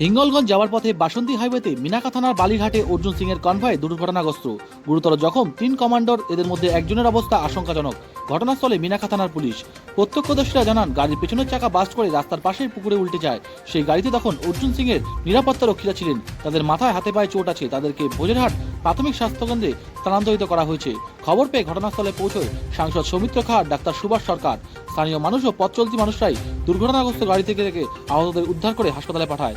হিঙ্গলগঞ্জ যাওয়ার পথে বাসন্তী হাইওয়েতে মিনাকা থানার বালিরহাটে অর্জুন সিং এর কনভয় দুর্ঘটনাগ্রস্ত। গুরুতর জখম, তিন কমান্ডর, এদের মধ্যে একজনের অবস্থা আশঙ্কাজনক। ঘটনাস্থলে মিনাকা থানার পুলিশ। প্রত্যক্ষদর্শীরা জানান, গাড়ির পেছনের চাকা বাস্ট করে রাস্তার পাশের পুকুরে উল্টে যায়। সেই গাড়িতে তখন অর্জুন সিং এর নিরাপত্তা রক্ষীরা ছিলেন। তাদের মাথায় হাতে পায়ে চোট আছে। তাদেরকে ভোজেরহাট প্রাথমিক স্বাস্থ্যকেন্দ্রে স্থানান্তরিত করা হয়েছে। খবর পেয়ে ঘটনাস্থলে পৌঁছয় সাংসদ সৌমিত্র খাঁ, ডাক্তার সুভাষ সরকার। স্থানীয় মানুষ ও পথ চলতি মানুষরাই দুর্ঘটনাগ্রস্ত গাড়ি থেকে থেকে আহতদের উদ্ধার করে হাসপাতালে পাঠায়।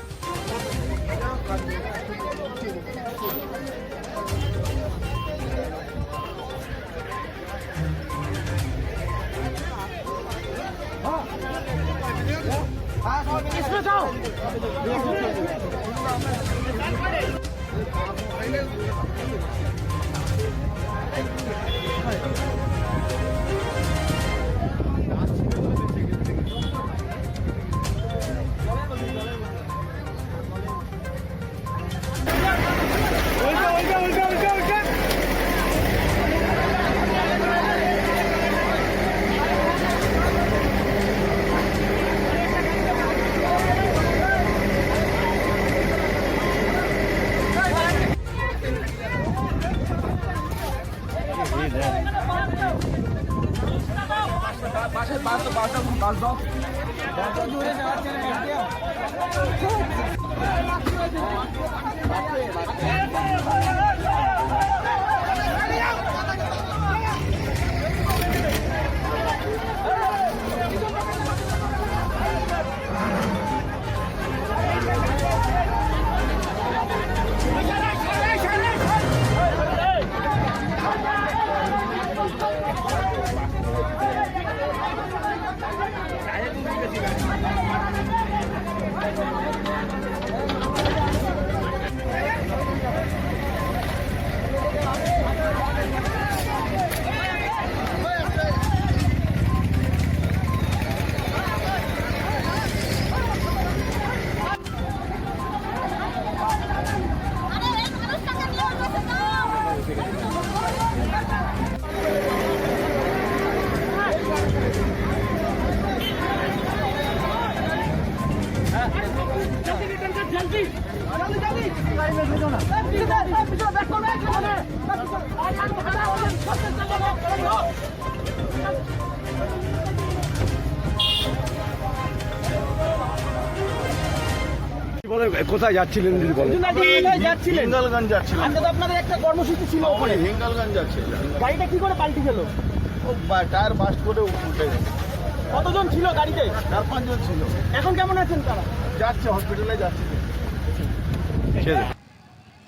Baixa, baixa, baixa, baixa, baixa. কোথায় যাচ্ছিলেন যদি বলেন যাচ্ছিলেন হিঙ্গলগঞ্জ যাচ্ছিলেন আজকে তো আপনাদের একটা কর্মসূচি ছিল ওখানে। হিঙ্গলগঞ্জ যাচ্ছিলেন গাড়িটা কি করে পাল্টি গেল? টায়ার বাস্ট করে উঠে গেছে। কতজন ছিল গাড়িতে? চার পাঁচজন ছিল। এখন কেমন আছেন তারা? যাচ্ছে হসপিটালে যাচ্ছে।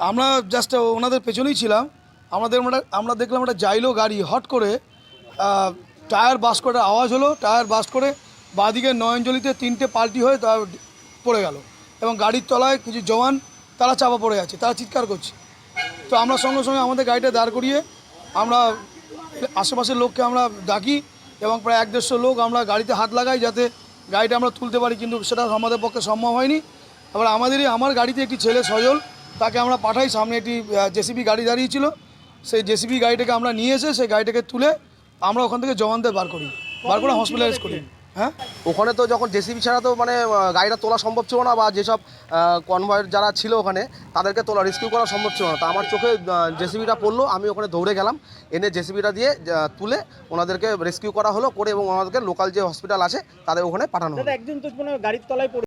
আমরা জাস্ট ওনাদের পেছনেই ছিলাম। আমাদের আমরা দেখলাম একটা জাইলো গাড়ি হট করে টায়ার বাস করার আওয়াজ হলো টায়ার বাস করে বাঁদিকে নয়নজলিতে তিনটে পাল্টি হয়ে তা পড়ে গেল। এবং গাড়ির তলায় কিছু জওয়ান তারা চাপা পড়ে আছে তারা চিৎকার করছে। তো আমরা সঙ্গে সঙ্গে আমাদের গাড়িটা দাঁড় করিয়ে আমরা আশেপাশের লোককে আমরা ডাকি এবং প্রায় এক দেড়শো লোক আমরা গাড়িতে হাত লাগাই যাতে গাড়িটা আমরা তুলতে পারি কিন্তু সেটা আমাদের পক্ষে সম্ভব হয়নি। এবার আমাদেরই আমার গাড়িতে একটি ছেলে সজল তাকে আমরা পাঠাই সামনে একটি জেসিবি গাড়ি দাঁড়িয়েছিল সেই জেসিবি গাড়িটাকে আমরা নিয়ে এসে সেই গাড়িটাকে তুলে আমরা ওখান থেকে জওয়ানদের বার করি বার করে হসপিটালাইজ করি। হ্যাঁ? ওখানে তো যখন জেসিবি ছাড়া তো মানে গাড়িটা তোলা সম্ভব ছিল না বা যেসব কনভয়ের যারা ছিল ওখানে তাদেরকে তোলা রেস্কিউ করা সম্ভব ছিল না। তা আমার চোখে জেসিবিটা পড়ল আমি ওখানে দৌড়ে গেলাম এনে জেসিবিটা দিয়ে তুলে ওনাদেরকে রেস্কিউ করা হলো করে এবং ওনাদেরকে লোকাল যে হসপিটাল আছে তাদের ওখানে পাঠানো হলো। একদিন একজন তো গাড়ির তলায় পড়ে